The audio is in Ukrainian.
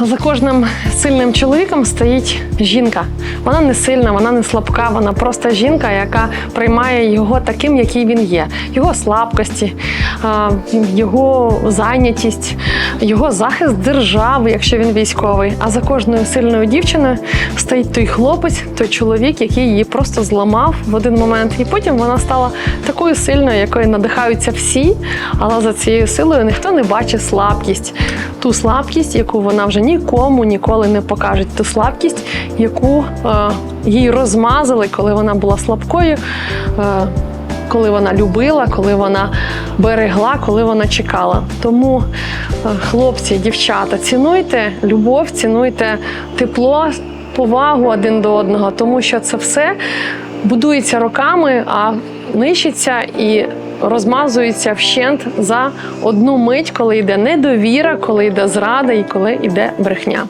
За кожним сильним чоловіком стоїть жінка. Вона не сильна, вона не слабка, вона просто жінка, яка приймає його таким, який він є. Його слабкості, його зайнятість, його захист держави, якщо він військовий. А за кожною сильною дівчиною стоїть той хлопець, той чоловік, який її просто зламав в один момент. І потім вона стала такою сильною, якою надихаються всі. Але за цією силою ніхто не бачить слабкість, ту слабкість, яку вона вже нікому ніколи не покаже, ту слабкість, яку е, їй розмазали, коли вона була слабкою. Е, коли вона любила, коли вона берегла, коли вона чекала. Тому, е, хлопці, дівчата, цінуйте любов, цінуйте тепло, повагу один до одного, тому що це все будується роками, а нищиться і розмазується вщент за одну мить, коли йде недовіра, коли йде зрада і коли йде брехня.